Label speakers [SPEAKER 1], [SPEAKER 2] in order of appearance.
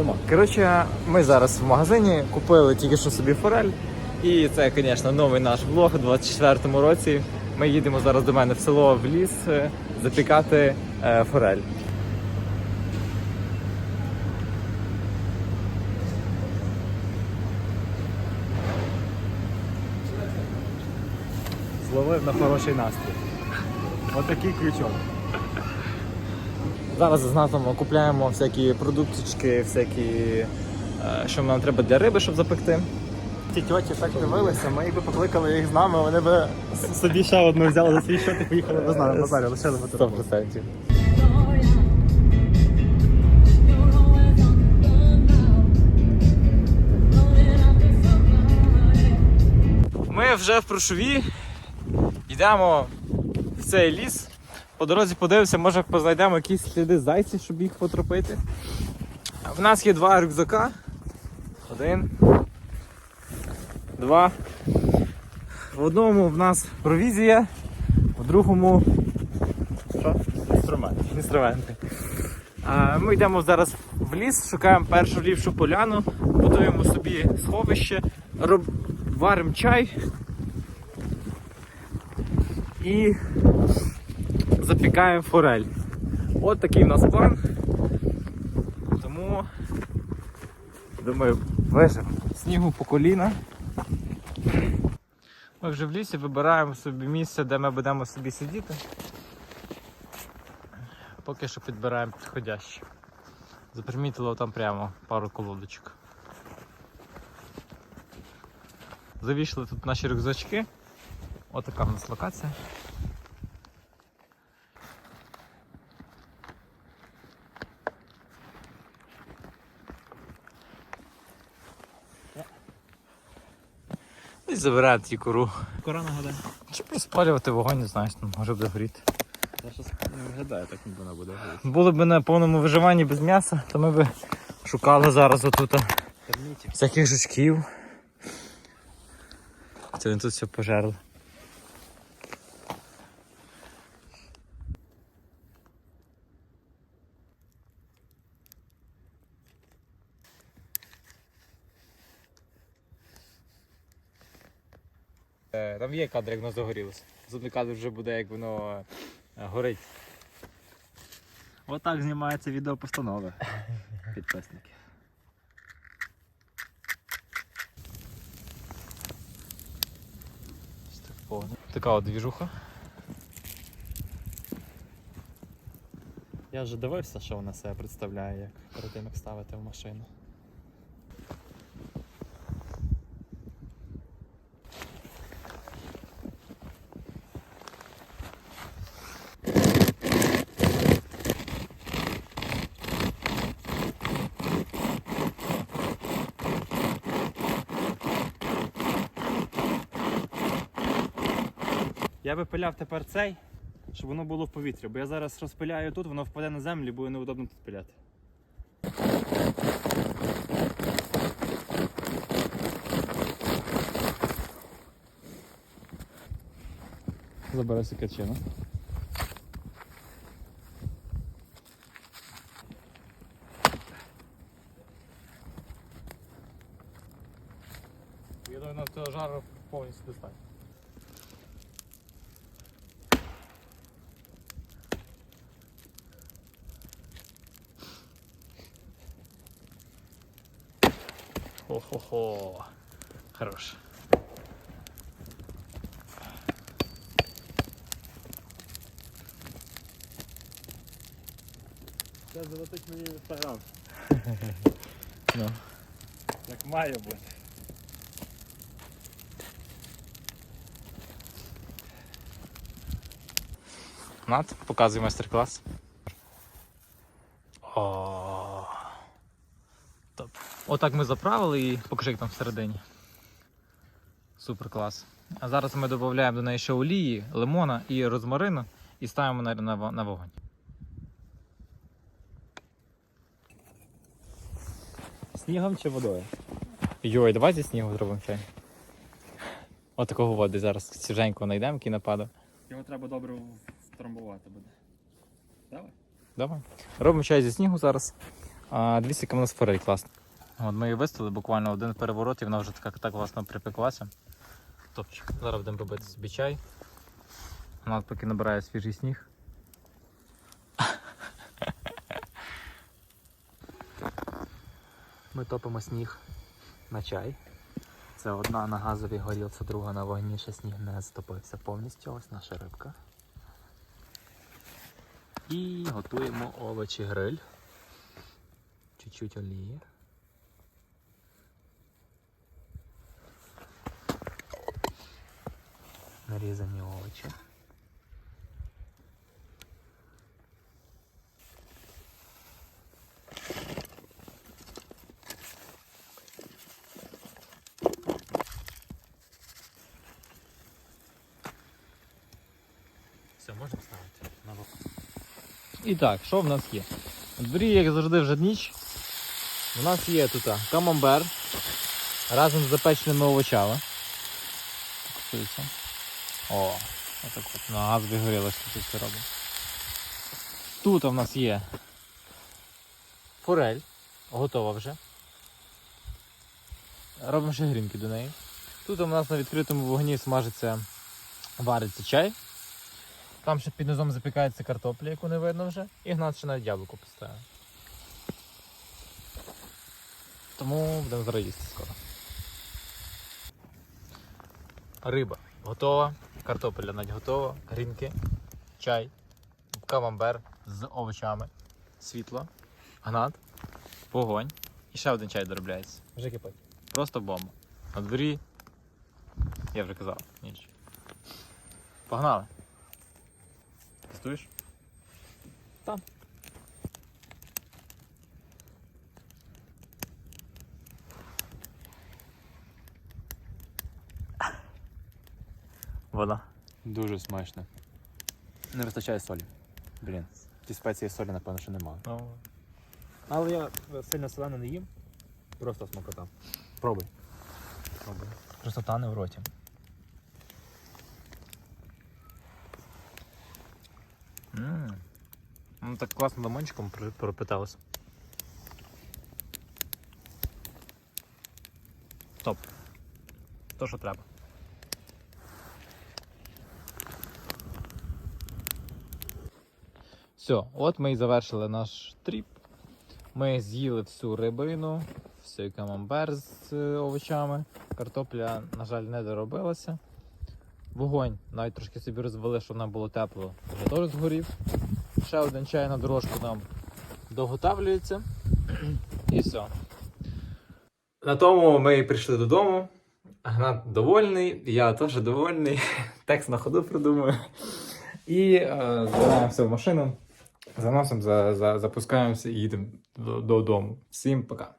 [SPEAKER 1] Дома.
[SPEAKER 2] Коротше, ми зараз в магазині купили тільки що собі форель. І це, звісно, новий наш влог у 24-му році. Ми їдемо зараз до мене в село в ліс е, запікати е, форель. Зловив на хороший настрій. Отакий крючок. Зараз з Натом купляємо всякі продуктички, всякі, е, що нам треба для риби, щоб запекти.
[SPEAKER 1] Ті тьоті так дивилися, ми би покликали їх з нами, вони би с- собі ще одну взяли за свій счет і поїхали би з нами. Базарі, би тут.
[SPEAKER 2] 100%. Ми вже в Прошові, йдемо в цей ліс. По дорозі подивимося, може познайдемо якісь сліди зайців, щоб їх потропити. В нас є два рюкзака. Один. Два. В одному в нас провізія, в другому що?
[SPEAKER 1] Інструмент.
[SPEAKER 2] інструменти. А, Ми йдемо зараз в ліс, шукаємо першу ліпшу поляну, будуємо собі сховище, роб... варимо чай і запікаємо форель. От такий в нас план. Тому думаю, вижив. Снігу по коліна. Ми вже в лісі вибираємо собі місце, де ми будемо собі сидіти. Поки що підбираємо підходяще. Запримітили там прямо пару колодочок. Завішли тут наші рюкзачки. Отака в нас локація. І забирає ті кору.
[SPEAKER 1] Кора нагадає.
[SPEAKER 2] Чи розпалювати вогонь, не знаю, ну, може буде горіти.
[SPEAKER 1] Я щось не виглядає, так ніби вона буде.
[SPEAKER 2] Були б на повному виживанні без м'яса, то ми б шукали зараз отут всяких жучків. Це вони тут все пожерли. Там є кадр, як воно загорілося. Зубний кадр вже буде, як воно е, горить.
[SPEAKER 1] Отак знімається відеопостанови. Підписники.
[SPEAKER 2] Така от двіжуха.
[SPEAKER 1] Я вже дивився, що вона себе представляє, як перед тим, як ставити в машину. Я би пиляв тепер цей, щоб воно було в повітрі, бо я зараз розпиляю тут, воно впаде на землю, буде неудобно тут пиляти. Забирайся секачину.
[SPEAKER 2] Я думаю, на цього жару повністю достатньо. Хо-хо-хо. Хорош.
[SPEAKER 1] Це залетить мені в інстаграм.
[SPEAKER 2] Ну.
[SPEAKER 1] Як має бути.
[SPEAKER 2] Над, показуй майстер-клас. О. Отак ми заправили і покажи, як там всередині. Супер клас. А зараз ми додаємо до неї ще олії, лимона і розмарину і ставимо на, на, на вогонь.
[SPEAKER 1] Снігом чи водою?
[SPEAKER 2] Йой, давай зі снігу зробимо чай. От такого води зараз свіженького знайдемо, який нападав.
[SPEAKER 1] Його треба добре втрамбувати буде. Давай.
[SPEAKER 2] Давай. Робимо чай зі снігу зараз. А дивіться, яка в нас форель класна. От ми її виставили буквально один переворот, і вона вже така так класно припеклася. Топчик. Зараз будемо робити собі чай. Вона поки набирає свіжий сніг. Ми топимо сніг на чай. Це одна на газовій горілці, друга на вогні, ще сніг не стопився повністю. Ось наша рибка. І готуємо овочі гриль. Чуть-чуть олії. Нарізані овочі. Все, можна ставити на вогонь. І так, що в нас є? На дворі, як завжди, вже ніч. У нас є тут камамбер разом з запеченими овочами. О, отак от на газ вигоріло, що тут все робить. Тут у нас є форель, готова вже. Робимо ще грінки до неї. Тут у нас на відкритому вогні смажиться, вариться чай. Там ще під низом запікається картопля, яку не видно вже. І Гнат ще навіть яблуко поставив. Тому будемо зараз їсти скоро. Риба готова, картопля навіть готова, грінки, чай, камамбер з овочами, світло, гнат, вогонь. І ще один чай доробляється. Вже кипить. Просто бомба. На дворі, я вже казав, ніч. Погнали. Тестуєш? Там. Вода.
[SPEAKER 3] Дуже смачно. Не вистачає солі. Блін. Ті спеції солі, напевно, що немає.
[SPEAKER 2] Ну,
[SPEAKER 3] Але я сильно солене не їм. Просто смакота. Пробуй. Пробуй.
[SPEAKER 2] просто тане в роті. Ммм. Ну так класно лимончиком пропиталося. Топ. То, що треба. Все, от ми і завершили наш тріп. Ми з'їли всю рибину, всей камамбер з е, овочами. Картопля, на жаль, не доробилася. Вогонь навіть трошки собі розвели, щоб нам було тепло, вже теж згорів. Ще один чай на дорожку нам доготавлюється. І все. На тому ми прийшли додому. Гнат довольний, я теж довольний. Текст на ходу придумую. І е, збираємося в машину, заносимо, за, за, запускаємося і їдемо до- додому. Всім пока.